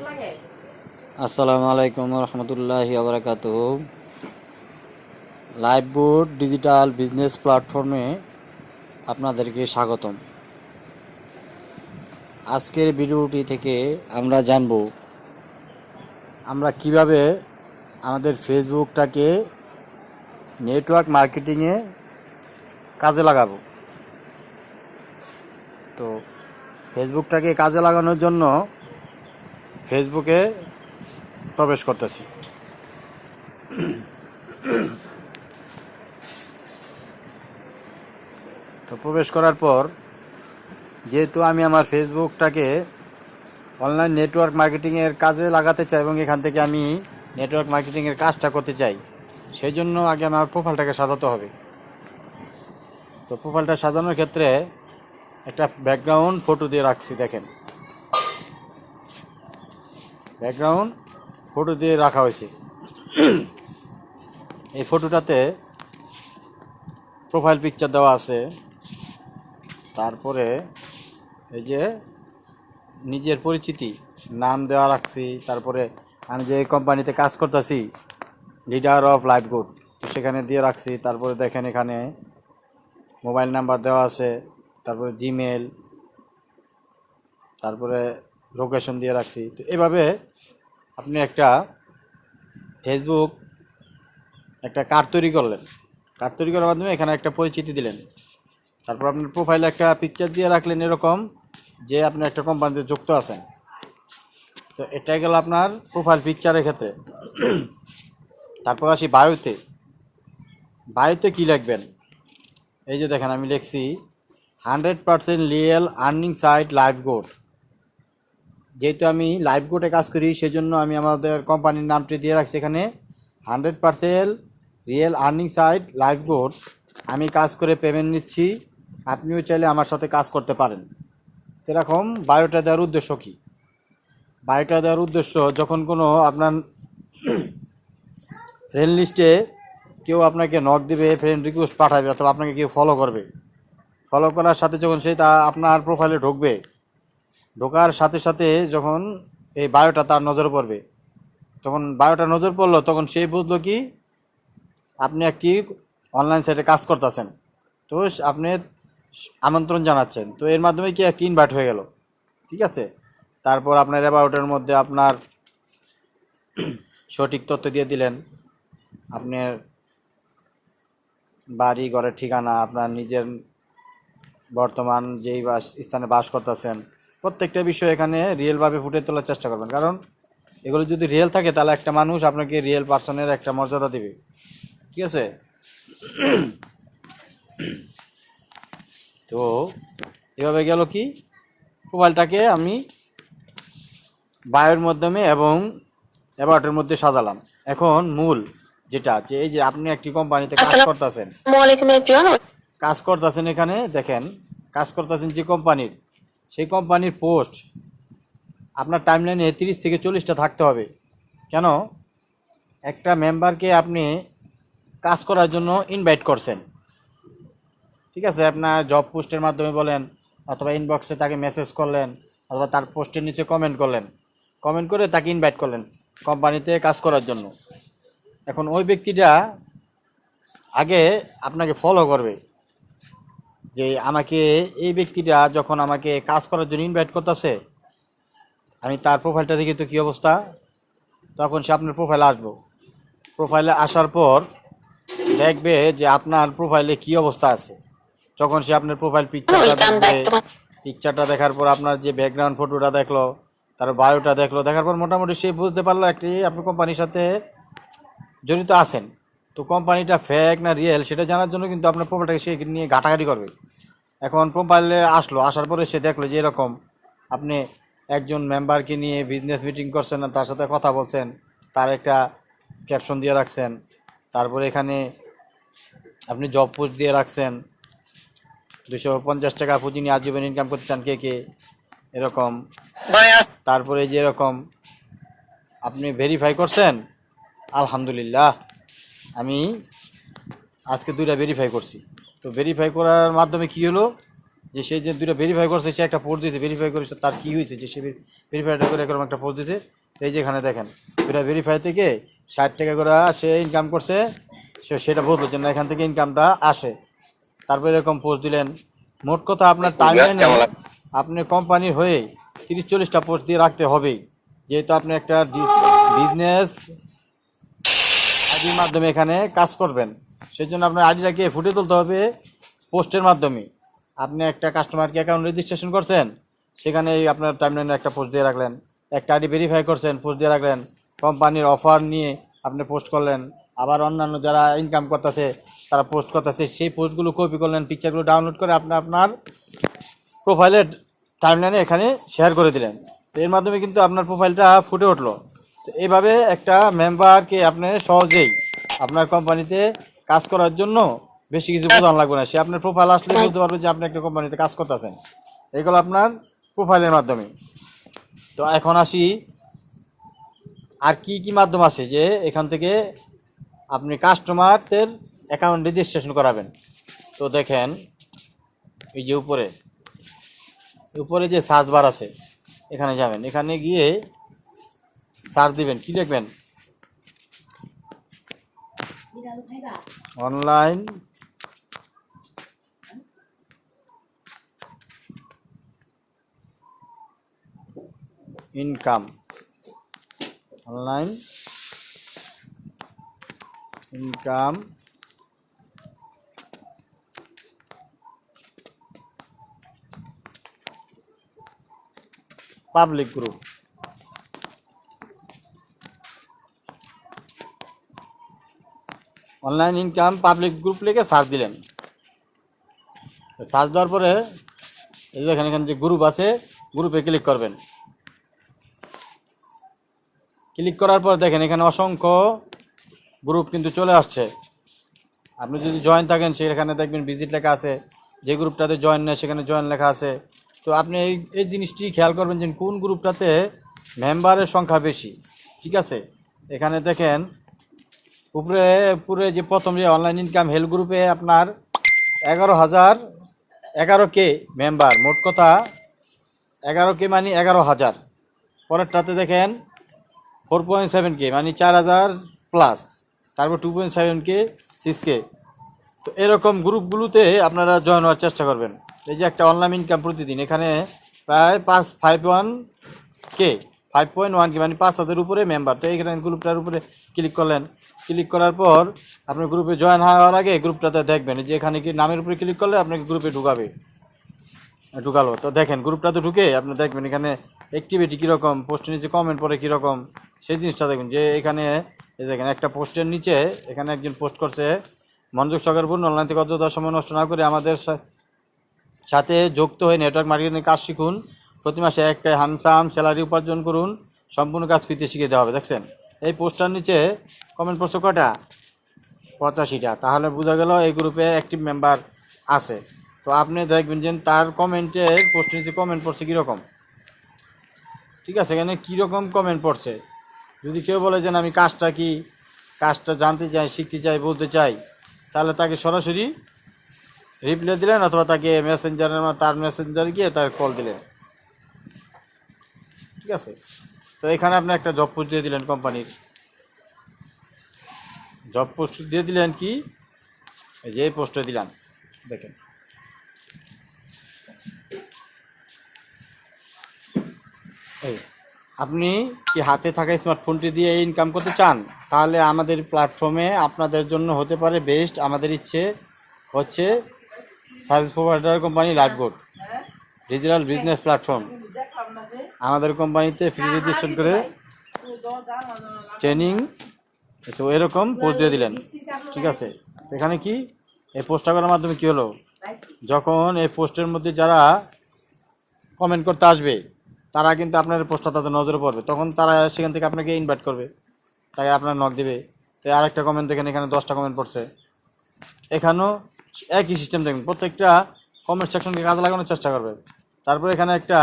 আসসালামু আলাইকুম রহমতুল্লাহ আবরাকাত লাইভ বোর্ড ডিজিটাল বিজনেস প্ল্যাটফর্মে আপনাদেরকে স্বাগতম। আজকের ভিডিওটি থেকে আমরা জানব, আমরা কীভাবে আমাদের ফেসবুকটাকে নেটওয়ার্ক মার্কেটিংয়ে কাজে লাগাবো। তো ফেসবুকটাকে কাজে লাগানোর জন্য ফেসবুকে প্রবেশ করতেছি। তো প্রবেশ করার পর, যেহেতু আমি আমার ফেসবুকটাকে অনলাইন নেটওয়ার্ক মার্কেটিংয়ের কাজে লাগাতে চাই এবং এখান থেকে আমি নেটওয়ার্ক মার্কেটিংয়ের কাজটা করতে চাই, সেই জন্য আগে আমার প্রোফাইলটাকে সাজাতে হবে। তো প্রোফাইলটা সাজানোর ক্ষেত্রে একটা ব্যাকগ্রাউন্ড ফটো দিয়ে রাখছি, দেখেন। ব্যাকগ্রাউন্ড ফটো দিয়ে রাখা হয়েছে। এই ফটোটাতে প্রোফাইল পিকচার দেওয়া আছে। তারপরে এই যে নিজের পরিচিতি, নাম দেওয়া রাখছি, তারপরে আমি যে কোম্পানিতে কাজ করতেছি লিডার অফ লাইফ গুড সেখানে দিয়ে রাখছি। তারপরে দেখেন এখানে মোবাইল নাম্বার দেওয়া আছে, তারপরে জিমেল তারপরে লোকেশন দিয়ে রাখছি। তো এভাবে আপনি একটা ফেসবুক একটা কার্ড তৈরি করলেন। কার্ড তৈরি করার মাধ্যমে এখানে একটা পরিচিতি দিলেন। তারপর আপনার প্রোফাইলে একটা পিকচার দিয়ে রাখলেন এরকম যে আপনি একটা কোম্পানিতে যুক্ত আছেন। তো এটাই গেল আপনার প্রোফাইল পিকচারের ক্ষেত্রে। তারপর আসি বায়ুতে। বায়ুতে কী লিখবেন? এই যে দেখেন আমি লিখছি hundred percent real earning site live গোড যেহেতু আমি লাইভ গোটে কাজ করি, সেজন্য আমি আমাদের কোম্পানির নামটি দিয়ে রাখছি এখানে। Hundred percent real earning site live গোড আমি কাজ করে পেমেন্ট নিচ্ছি। আপনিও চাইলে আমার সাথে কাজ করতে পারেন। এরকম বায়োটা দেওয়ার উদ্দেশ্য কী? বায়োটা দেওয়ার উদ্দেশ্য, যখন কোনো আপনার ফ্রেন্ড লিস্টে কেউ আপনাকে নক দেবে ফ্রেন্ড রিকোয়েস্ট পাঠাবে, অথবা আপনাকে কেউ ফলো করবে। ফলো করার সাথে যখন সে তা আপনার প্রোফাইলে ঢুকবে ঢোকার সাথে সাথে যখন এই বায়োটা তার নজর পড়বে, তখন বায়োটা নজর পড়ল, তখন সে বুঝলো কি, আপনি একটি অনলাইন সাইটে কাজ করতেছেন। তো আপনি আমন্ত্রণ জানাচ্ছেন। তো এর মাধ্যমে কি একটি ইনভাইট হয়ে গেল? ঠিক আছে? তারপর আপনার অ্যাবাউটের মধ্যে আপনার সঠিক তথ্য দিয়ে দিলেন। আপনার বাড়ি, ঘরের ঠিকানা, আপনার নিজের বর্তমান যেই বাস, স্থানে বাস করতেছেন। প্রত্যেকটা বিষয় এখানে রিয়েলভাবে ফুটে তোলার চেষ্টা করবেন। কারণ এগুলো যদি রিয়েল থাকে তাহলে একটা মানুষ আপনাকে রিয়েল পার্সনের একটা মর্যাদা দেবে। ঠিক আছে? তো এভাবে গেল কি? মোবাইলটাকে আমি বায়োর মাধ্যমে এবং অ্যাবাউটের মধ্যে সাজালাম। এখন মূল যেটা যে এই যে আপনি একটি কোম্পানিতে কাজ করতেছেন। কাজ করতেছেন এখানে দেখেন কাজ করতেছেন যে কোম্পানির। সেই কোম্পানির পোস্ট আপনার টাইম টাইমলাইনে তিরিশ থেকে চল্লিশটা থাকতে হবে। কেন? একটা মেম্বারকে আপনি কাজ করার জন্য ইনভাইট করছেন। ঠিক আছে? আপনার জব পোস্টের মাধ্যমে বলেন, অথবা ইনবক্সে তাকে মেসেজ করলেন, অথবা তার পোস্টের নিচে কমেন্ট করলেন। কমেন্ট করে তাকে ইনভাইট করলেন কোম্পানিতে কাজ করার জন্য। এখন ওই ব্যক্তিটা আগে আপনাকে ফলো করবে। যে আমাকে এই ব্যক্তিটা যখন আমাকে কাজ করার জন্য ইনভাইট করতেছে আমি তার প্রোফাইলটা দেখি তো কী অবস্থা? তখন সে আপনার প্রোফাইলে আসব। প্রোফাইলে আসার পর দেখবে যে আপনার প্রোফাইলে কী অবস্থা আছে। যখন সে আপনার প্রোফাইল পিকচারটা দেখবে। পিকচারটা দেখার পর আপনার যে ব্যাকগ্রাউন্ড ফটোটা দেখল তার বায়োটা দেখল দেখার পর মোটামুটি সে বুঝতে পারল একটি আপনি কোম্পানির সাথে জড়িত আছেন। তো কোম্পানিটা ফেক না রিয়েল সেটা জানার জন্য কিন্তু আপনার প্রোফাইলটাকে সে নিয়ে ঘাটাঘাটি করবে। এখন প্রোফাইলে আসলো আসার পরে সে দেখল যে এরকম আপনি একজন মেম্বারকে নিয়ে বিজনেস মিটিং করছেন আর তার সাথে কথা বলছেন তার একটা ক্যাপশন দিয়ে রাখছেন তারপরে এখানে আপনি জব পোস্ট দিয়ে রাখছেন দুশো পঞ্চাশ টাকা পুঁজি নিয়ে আজীবন ইনকাম করতে চান কে কে এরকম। তারপরে যে এরকম আপনি ভেরিফাই করছেন আলহামদুলিল্লাহ। আমি আজকে দুইটা ভেরিফাই করছি। তো ভেরিফাই করার মাধ্যমে কি হলো? যে সে যে দুটো ভেরিফাই করছে সে একটা পোস্ট দিয়েছে। ভেরিফাই করেছে তার কি হয়েছে? যে সে ভেরিফাইটা করে এরকম একটা পোস্ট দিয়েছে। তো এই যে এখানে দেখেন দুটা ভেরিফাই থেকে ষাট টাকা করে সে ইনকাম করছে। সে সেটা বলল যে না এখান থেকে ইনকামটা আসে। তারপরে এরকম পোস্ট দিলেন। মোট কথা আপনার টাইম আপনি কোম্পানির হয়ে তিরিশ চল্লিশটা পোস্ট দিয়ে রাখতে হবেই। যেহেতু আপনি একটা বিজনেস মাধ্যমে এখানে কাজ করবেন। সেই জন্য আপনার আইডিটাকে ফুটে তুলতে হবে? পোস্টের মাধ্যমে। আপনি একটা কাস্টমারকে অ্যাকাউন্ট রেজিস্ট্রেশন করছেন, সেখানে আপনার টাইমলাইনে একটা পোস্ট দিয়ে রাখলেন, একটা আইডি ভেরিফাই করছেন পোস্ট দিয়ে রাখলেন কোম্পানির অফার নিয়ে আপনি পোস্ট করলেন, আবার অন্যান্য যারা ইনকাম করতেছে, তারা পোস্ট করতেছে, সেই পোস্টগুলো কপি করলেন পিকচারগুলো ডাউনলোড করে আপনি আপনার প্রোফাইলের টাইমলাইনে এখানে শেয়ার করে দিলেন। এর মাধ্যমে কিন্তু আপনার প্রোফাইলটা ফুটে উঠল। তো একটা মেম্বারকে আপনি সহজেই আপনার কোম্পানিতে কাজ করার জন্য বেশি কিছু বোঝানো লাগবে না। সে আপনার প্রোফাইল আসলে বুঝতে পারবে যে আপনি একটা কোম্পানিতে কাজ করতেছেন। এগুলো আপনার প্রোফাইলের মাধ্যমে। তো এখন আসি আর কি কি মাধ্যম আছে যে এখান থেকে আপনি কাস্টমারদের অ্যাকাউন্ট রেজিস্ট্রেশন করাবেন। তো দেখেন এই যে উপরে উপরে যে সার্চ বার আছে এখানে যাবেন। এখানে গিয়ে সার্চ দিবেন। কি দেখবেন? Online income online income public group online income public group লিখে সার্চ দিলেন। সার্চ দেওয়ার পরে এই দেখেন এখানে যে গ্রুপ আছে গ্রুপে ক্লিক করবেন। ক্লিক করার পর দেখেন এখানে অসংখ্য গ্রুপ কিন্তু চলে আসছে। আপনি যদি জয়েন থাকেন, সেখানে দেখবেন ভিজিট লেখা আছে। যে গ্রুপটাতে জয়েন নেয়, সেখানে জয়েন লেখা আছে। তো আপনি এই এই জিনিসটি খেয়াল করবেন যে কোন গ্রুপটাতে মেম্বারের সংখ্যা বেশি, ঠিক আছে? এখানে দেখেন উপরে, পুরে যে প্রথম যে অনলাইন ইনকাম হেল্প গ্রুপে আপনার এগারো হাজার এগারো কে মেম্বার মোট কথা এগারো কে মানে এগারো হাজার। পরেরটাতে দেখেন ফোর পয়েন্ট সেভেন কে মানে চার হাজার প্লাস তারপর two point seven K six K. তো এরকম গ্রুপগুলোতে আপনারা জয়েন হওয়ার চেষ্টা করবেন। এই যে একটা অনলাইন ইনকাম প্রতিদিন, এখানে প্রায় পাঁচ five one K five point one K মানে পাঁচ হাজার উপরে মেম্বার তো এইখানে গ্রুপটার উপরে ক্লিক করলেন। ক্লিক করার পর আপনার গ্রুপে জয়েন হওয়ার আগে গ্রুপটাতে দেখবেন যে এখানে কি নামের উপরে ক্লিক করলে আপনাকে গ্রুপে ঢুকাবে। ঢুকালো। তো দেখেন গ্রুপটাতে ঢুকে আপনি দেখবেন এখানে অ্যাক্টিভিটি কীরকম পোস্টের নিচে কমেন্ট পরে কীরকম, সেই জিনিসটা দেখবেন। যে এখানে, এই দেখেন, একটা পোস্টের নিচে এখানে একজন পোস্ট করছে, মনোযোগ সহকারপূর্ণ অনলাইন থেকে অযথা সময় নষ্ট না করে আমাদের সাথে যুক্ত হয়ে নেটওয়ার্ক মার্কেটিংয়ের কাজ শিখুন। প্রতি মাসে একটা হ্যান্ডসাম স্যালারি উপার্জন করুন, সম্পূর্ণ কাজ ফিতে শিখে দেওয়া হবে, দেখছেন? এই পোস্টার নিচে কমেন্ট পড়ছে কটা পঁচাশিটা। তাহলে বোঝা গেল এই গ্রুপে অ্যাক্টিভ মেম্বার আছে। তো আপনি দেখবেন যে তার কমেন্টে পোস্টের নিচে কমেন্ট পড়ছে কীরকম? ঠিক আছে, এখানে কীরকম কমেন্ট পড়ছে? যদি কেউ বলে যে আমি কাজটা কি? কাজটা জানতে চাই, শিখতে চাই, বলতে চাই, তাহলে তাকে সরাসরি রিপ্লাই দিলেন অথবা তাকে মেসেঞ্জারের তার মেসেঞ্জারে গিয়ে তার কল দিলেন। ঠিক আছে? তো এখানে আপনি একটা জব পোস্ট দিয়ে দিলেন কোম্পানির জব পোস্ট দিয়ে দিলেন কি? এই যে এই পোস্টে দিলাম, দেখেন। এই, আপনি কি হাতে থাকা স্মার্টফোনটি দিয়ে ইনকাম করতে চান? তাহলে আমাদের প্ল্যাটফর্মে আপনাদের জন্য হতে পারে বেস্ট আমাদের ইচ্ছে হচ্ছে service provider company Lifeboard digital business platform আমাদের কোম্পানিতে ফ্রি রেজিস্ট্রেশন করে ট্রেনিং তো এরকম পোস্ট দিয়ে দিলেন। ঠিক আছে? এখানে কি? এই পোস্টটা করার মাধ্যমে কী হলো? যখন এই পোস্টের মধ্যে যারা কমেন্ট করতে আসবে তারা কিন্তু আপনার পোস্টটা তাদের নজরে পড়বে। তখন তারা সেখান থেকে আপনাকে ইনভাইট করবে। তাই আপনার নক দেবে। তো আরেকটা কমেন্ট দেখেন এখানে দশটা কমেন্ট পড়ছে। এখানেও একই সিস্টেম দেখবেন প্রত্যেকটা কমেন্ট সেকশনকে কাজে লাগানোর চেষ্টা করবে। তারপরে এখানে একটা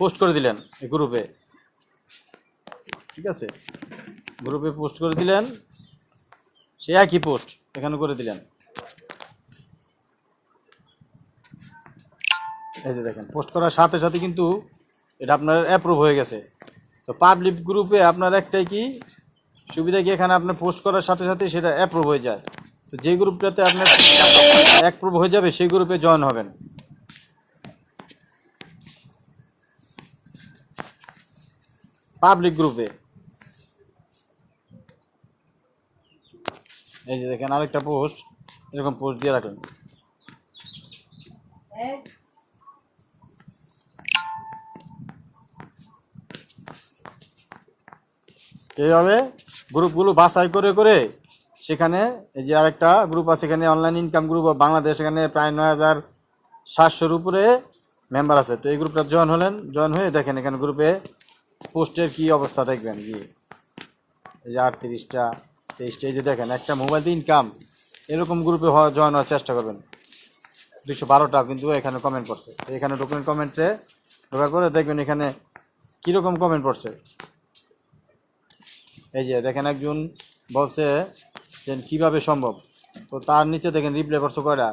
পোস্ট করে দিলেন গ্রুপে। ঠিক আছে? গ্রুপে পোস্ট করে দিলেন। সে একই পোস্ট এখানে করে দিলেন। এই যে দেখেন, পোস্ট করার সাথে সাথে কিন্তু এটা আপনার অ্যাপ্রুভ হয়ে গেছে। তো পাবলিক গ্রুপে আপনার একটাই কি? সুবিধা কি? এখানে আপনার পোস্ট করার সাথে সাথে সেটা অ্যাপ্রুভ হয়ে যায়। তো যে গ্রুপটাতে আপনার অ্যাপ্রুভ হয়ে যাবে, সেই গ্রুপে জয়েন হবেন। পাবলিক গ্রুপে এই যে দেখেন আরেকটা পোস্ট এরকম পোস্ট দিয়ে রাখলেন। এইভাবে গ্রুপগুলো বাছাই করে করে সেখানে এই যে আরেকটা গ্রুপ আছে, এখানে অনলাইন ইনকাম গ্রুপ বাংলাদেশ এখানে প্রায় নয় হাজার সাতশোর উপরে মেম্বার আছে। তো এই গ্রুপটা জয়েন হলেন জয়েন হয়ে দেখেন এখানে গ্রুপে পোস্টের কি অবস্থা দেখবেন? কি? এই যে আটত্রিশটা, তেইশটা, এই যে দেখেন, একটা মোবাইল দিয়ে ইনকাম এরকম গ্রুপে হওয়া জয়েন হওয়ার চেষ্টা করবেন। দুশো বারোটা কিন্তু এখানে কমেন্ট করছে এখানে ঢুকলেন কমেন্টে ঢোকার পরে দেখবেন এখানে কীরকম কমেন্ট পড়ছে। এই যে দেখেন একজন বলছে যে, কীভাবে সম্ভব? তো তার নিচে দেখেন রিপ্লে পড়ছে কয়টা?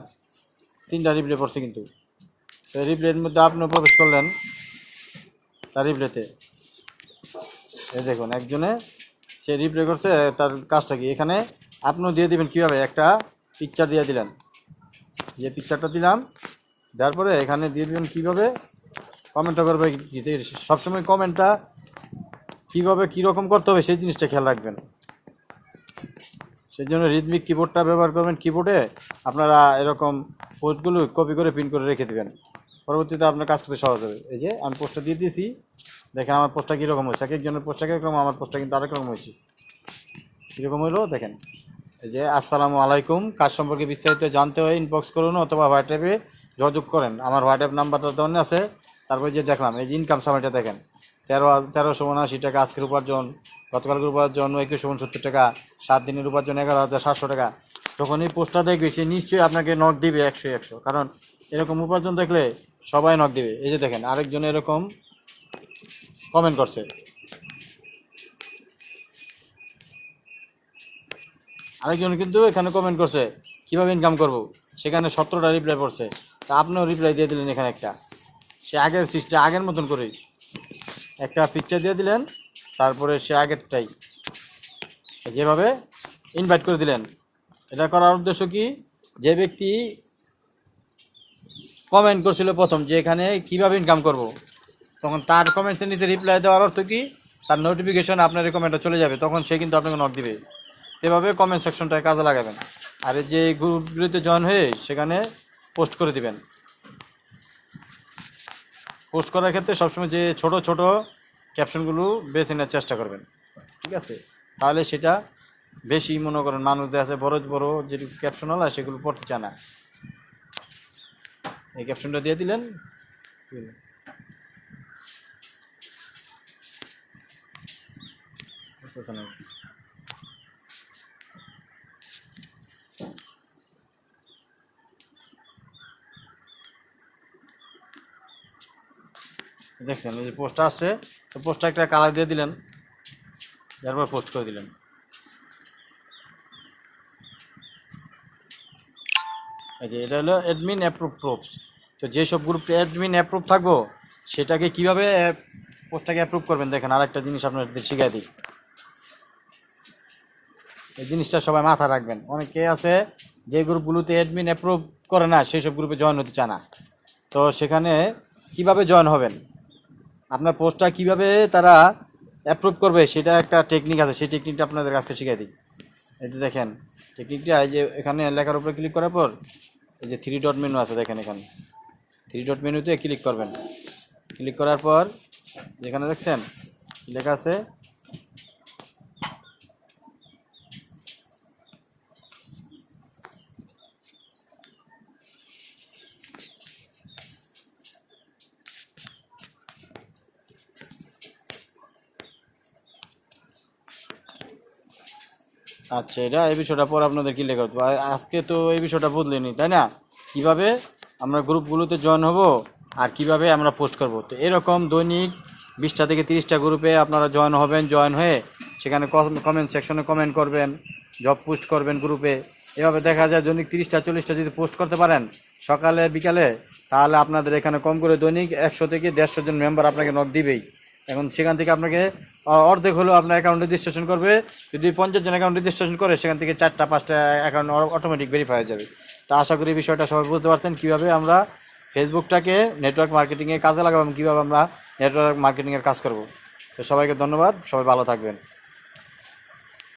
তিনটা রিপ্লে পড়ছে কিন্তু। তো রিপ্লের মধ্যে আপনিও প্রবেশ করলেন তার রিপ্লেতে এই দেখুন, একজনে সে রিপ্লে করছে, তার কাজটা কি? এখানে আপনিও দিয়ে দিবেন কীভাবে? একটা পিকচার দিয়ে দিলেন। যে পিকচারটা দিলাম, দেওয়ার পরে এখানে দিয়ে দিবেন কীভাবে? কমেন্টটা করবে সবসময় কমেন্টটা কীভাবে, কীরকম করতে হবে, সেই জিনিসটা খেয়াল রাখবেন। সেই জন্য রিদমিক কিবোর্ডটা ব্যবহার করবেন। কিবোর্ডে আপনারা এরকম পোস্টগুলো কপি করে প্রিন্ট করে রেখে দেবেন। পরবর্তীতে আপনার কাজ করতে সহজ হবে। এই যে, আমি পোস্টটা দিয়ে দিয়েছি। দেখেন আমার পোস্টটা কীরকম হয়েছে। এক একজনের পোস্টটা কীরকম, আমার পোস্টটা কিন্তু আরেক রকম হয়েছে। কীরকম হলো দেখেন। এই যে, আসসালামু আলাইকুম। কাজ সম্পর্কে বিস্তারিত জানতে হয় ইনবক্স করুন অথবা হোয়াটসঅ্যাপে যোগাযোগ করেন। আমার হোয়াটসঅ্যাপ নাম্বারটা দেওয়া আছে। তারপর যে দেখলাম, এই যে ইনকাম সামাইটা দেখেন। তেরো তেরোশো উনআশি টাকা আজকের উপার্জন, গতকালকের উপার্জন একুশশো উনসত্তর টাকা, সাত দিনের উপার্জন এগারো হাজার সাতশো টাকা। তখন এই পোস্টটা দেখবে, সে নিশ্চয়ই আপনাকে নক দিবে একশো একশো। কারণ এরকম উপার্জন দেখলে সবাই নক দিবে। এই যে দেখেন, আরেকজন এরকম কমেন্ট করছে। আরেকজন কিন্তু এখানে কমেন্ট করছে, কীভাবে ইনকাম করব? সেখানে সতেরোটা রিপ্লাই পড়ছে। তা আপনিও রিপ্লাই দিয়ে দিলেন এখানে একটা। সে আগের সিস্টেম আগের মতন করেই। একটা পিকচার দিয়ে দিলেন, তারপরে সে আগেরটাই। যেভাবে ইনভাইট করে দিলেন। এটা করার উদ্দেশ্য কি? যে ব্যক্তি কমেন্ট করছিল প্রথম যে এখানে কীভাবে ইনকাম করব। তখন তার কমেন্টের নিচে রিপ্লাই দেওয়ার অর্থ কি? তার নোটিফিকেশন আপনার এই কমেন্টটা চলে যাবে, তখন সে কিন্তু আপনাকে নক দিবে। এভাবে কমেন্ট সেকশনটায় কাজে লাগাবেন। আর যে গ্রুপগুলিতে জয়েন হয়ে সেখানে পোস্ট করে দিবেন। পোস্ট করার ক্ষেত্রে সবসময় যে ছোট ছোট ক্যাপশনগুলো বেছে নেওয়ার চেষ্টা করবেন। ঠিক আছে? তাহলে সেটা বেশি মনে করেন মানুষ আছে বড় বড় যে ক্যাপশন হলো সেগুলো পড়তে চায় না। এই ক্যাপশনটা দিয়ে দিলেন। দেখছেন যে পোস্টটা আসছে, তো পোস্টটা একটা কালার দিয়ে দিলেন তারপর পোস্ট করে দিলেন। এই যে এটা হলো অ্যাডমিন অ্যাপ্রুভ প্রুফস তো যেসব গ্রুপে অ্যাডমিন অ্যাপ্রুভ থাকব, সেটাকে কীভাবে পোস্টটাকে অ্যাপ্রুভ করবেন? দেখেন আরেকটা জিনিস আপনাদের শিখিয়ে দিই। এই জিনিসটা সবাই মাথা রাখবেন। অনেকে আছে, যে গ্রুপগুলোতে অ্যাডমিন অ্যাপ্রুভ করে না, সেই সব গ্রুপে জয়েন হতে চায় না। তো সেখানে কীভাবে জয়েন হবেন? আপনার পোস্টটা কীভাবে তারা অ্যাপ্রুভ করবে, সেটা একটা টেকনিক আছে। সেই টেকনিকটা আপনাদের কাছে শিখিয়ে দিই। যে দেখেন টেকনিকটা এই যে এখানে লেখার উপরে ক্লিক করার পর এই যে থ্রি ডট মেনু আছে দেখেন এখানে। থ্রি ডট মেনুতে ক্লিক করবেন। ক্লিক করার পর যেখানে দেখছেন, লেখা আছে আচ্ছা এটা এই বিষয়টা পর আপনাদের কি লেখা হতো আজকে তো এই বিষয়টা বুঝলেনি তাই না? কীভাবে আমরা গ্রুপগুলোতে জয়েন হব আর কীভাবে আমরা পোস্ট করব? তো এরকম দৈনিক বিশটা থেকে তিরিশটা গ্রুপে আপনারা জয়েন হবেন জয়েন হয়ে সেখানে কমেন্ট সেকশনে কমেন্ট করবেন জব পোস্ট করবেন গ্রুপে এভাবে দেখা যায় দৈনিক তিরিশটা, চল্লিশটা যদি পোস্ট করতে পারেন সকালে, বিকালে, তাহলে আপনাদের এখানে কম করে দৈনিক একশো থেকে দেড়শো জন মেম্বার আপনাকে নক দিবেই। এখন সেখান থেকে আপনাকে অর্ধেক হলেও আপনার অ্যাকাউন্ট রেজিস্ট্রেশন করবে। যদি পঞ্চাশ জন অ্যাকাউন্ট রেজিস্ট্রেশন করে, সেখান থেকে চারটা, পাঁচটা অ্যাকাউন্ট অটোমেটিক ভেরিফাই হয়ে যাবে। তা আশা করি বিষয়টা সবাই বুঝতে পারছেন কীভাবে আমরা ফেসবুকটাকে নেটওয়ার্ক মার্কেটিংয়ে কাজে লাগাবো এবং কীভাবে আমরা নেটওয়ার্ক মার্কেটিংয়ের কাজ করব। তো সবাইকে ধন্যবাদ, সবাই ভালো থাকবেন।